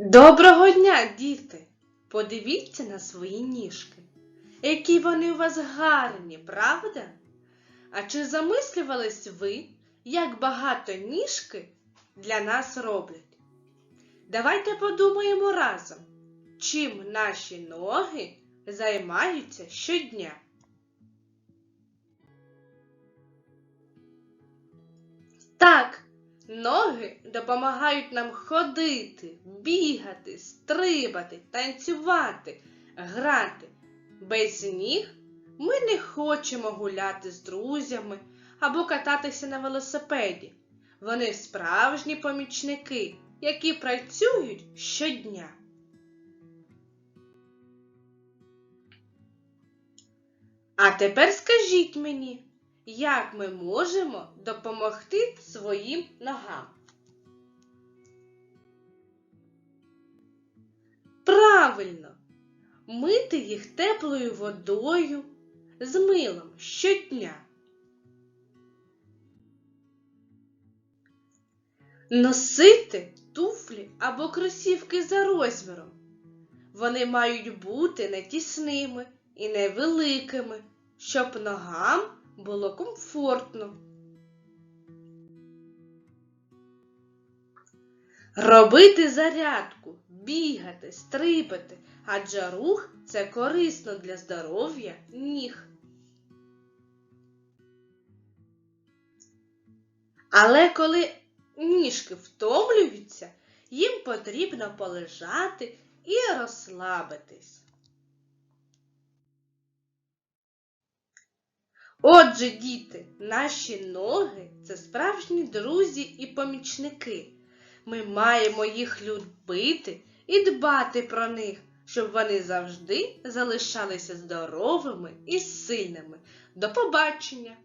Доброго дня, діти! Подивіться на свої ніжки. Які вони у вас гарні, правда? А чи замислювались ви, як багато ніжки для нас роблять? Давайте подумаємо разом, чим наші ноги займаються щодня. Так, ноги допомагають нам ходити, бігати, стрибати, танцювати, грати. Без ніг ми не хочемо гуляти з друзями або кататися на велосипеді. Вони справжні помічники, які працюють щодня. А тепер скажіть мені, як ми можемо допомогти своїм ногам? Правильно, мити їх теплою водою з милом щодня. Носити туфлі або кросівки за розміром. Вони мають бути не тісними і не великими, щоб ногам було комфортно. Робити зарядку, бігати, стрибати, адже рух це корисно для здоров'я ніг. Але коли ніжки втомлюються, їм потрібно полежати і розслабитись. Отже, діти, наші ноги це справжні друзі і помічники. Ми маємо їх любити і дбати про них, щоб вони завжди залишалися здоровими і сильними. До побачення!